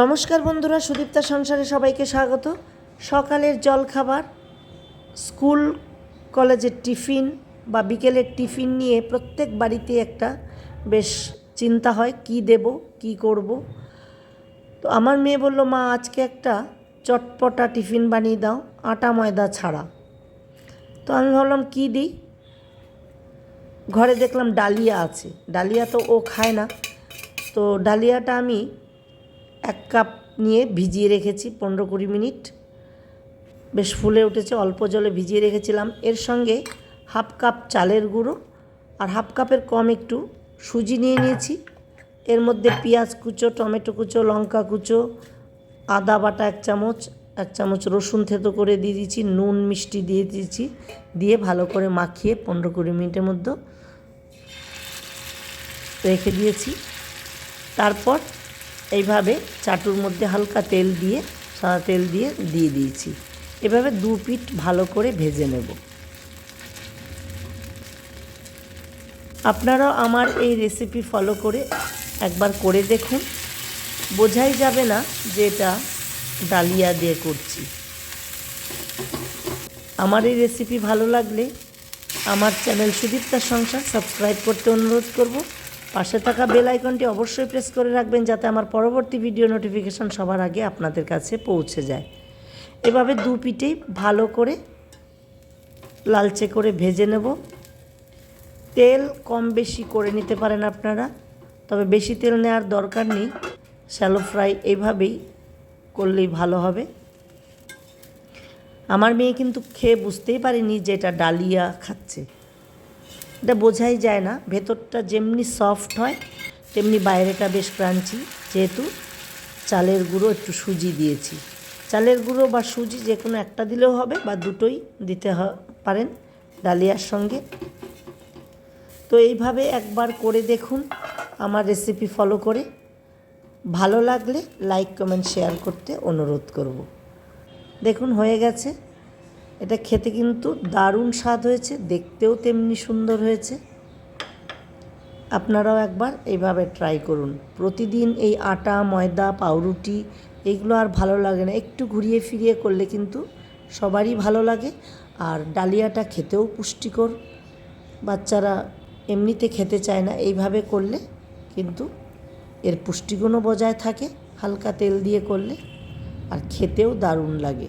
নমস্কার বন্ধুরা, সুদীপ্তা সংসারে সবাইকে স্বাগত। সকালের জলখাবার, স্কুল কলেজের টিফিন বা বিকেলের টিফিন নিয়ে প্রত্যেক বাড়িতে একটা বেশ চিন্তা হয়, কি দেব, কি করব। তো আমার মেয়ে বলল, মা, আজকে একটা চটপটা টিফিন বানিয়ে দাও, আটা ময়দা ছাড়া। তো আমি ভাবলাম, কি দিই? ঘরে দেখলাম ডালিয়া আছে। ডালিয়া তো ও খায় না। তো ডালিয়াটা আমি এক কাপ নিয়ে ভিজিয়ে রেখেছি পনেরো কুড়ি মিনিট। বেশ ফুলে উঠেছে, অল্প জলে ভিজিয়ে রেখেছিলাম। এর সঙ্গে হাফ কাপ চালের গুঁড়ো আর হাফ কাপের কম একটু সুজি নিয়ে নিয়েছি। এর মধ্যে পেঁয়াজ কুচো, টমেটো কুচো, লঙ্কা কুচো, আদা বাটা এক চামচ এক চামচ রসুন থেতো করে দিয়ে দিয়েছি, নুন, মিষ্টি দিয়ে দিয়েছি, দিয়ে ভালো করে মাখিয়ে পনেরো কুড়ি মিনিটের মধ্যে রেখে দিয়েছি। তারপর এইভাবে চাটুর মধ্যে হালকা তেল দিয়ে, সাদা তেল দিয়ে দিয়ে দিয়েছি। এভাবে দু পিঠ ভালো করে ভেজে নেব। আপনারাও আমার এই রেসিপি ফলো করে একবার করে দেখুন। বোঝাই যাবে না যে এটা ডালিয়া দিয়ে করছি। আমার এই রেসিপি ভালো লাগলে আমার চ্যানেল সুদীপ্তার সংসার সাবস্ক্রাইব করতে অনুরোধ করব। পাশে থাকা বেল আইকনটি অবশ্যই প্রেস করে রাখবেন যাতে আমার পরবর্তী ভিডিও নোটিফিকেশান সবার আগে আপনাদের কাছে পৌঁছে যায়। এভাবে দু পিঠেই ভালো করে লালচে করে ভেজে নেব। তেল কম বেশি করে নিতে পারেন আপনারা, তবে বেশি তেল নেওয়ার দরকার নেই। শ্যালো ফ্রাই এইভাবেই করলেই ভালো হবে। আমার মেয়ে কিন্তু খেয়ে বুঝতেই পারেনি যে এটা ডালিয়া খাচ্ছে। এটা বোঝাই যায় না। ভেতরটা যেমনি সফট হয়, তেমনি বাইরেটা বেশ ক্রাঞ্চি যেহেতু চালের গুঁড়ো একটু সুজি দিয়েছি। চালের গুঁড়ো বা সুজি যে কোনো একটা দিলেও হবে বা দুটোই দিতে পারেন ডালিয়ার সঙ্গে। তো এইভাবে একবার করে দেখুন, আমার রেসিপি ফলো করে। ভালো লাগলে লাইক কমেন্ট শেয়ার করতে অনুরোধ করব। দেখুন হয়ে গেছে। এটা খেতে কিন্তু দারুণ স্বাদ হয়েছে, দেখতেও তেমনি সুন্দর হয়েছে। আপনারাও একবার এইভাবে ট্রাই করুন। প্রতিদিন এই আটা, ময়দা, পাউরুটি এগুলো আর ভালো লাগে না। একটু ঘুরিয়ে ফিরিয়ে করলে কিন্তু সবারই ভালো লাগে। আর ডালিয়াটা খেতেও পুষ্টিকর। বাচ্চারা এমনিতে খেতে চায় না, এইভাবে করলে কিন্তু এর পুষ্টিগুণও বজায় থাকে। হালকা তেল দিয়ে করলে আর খেতেও দারুণ লাগে।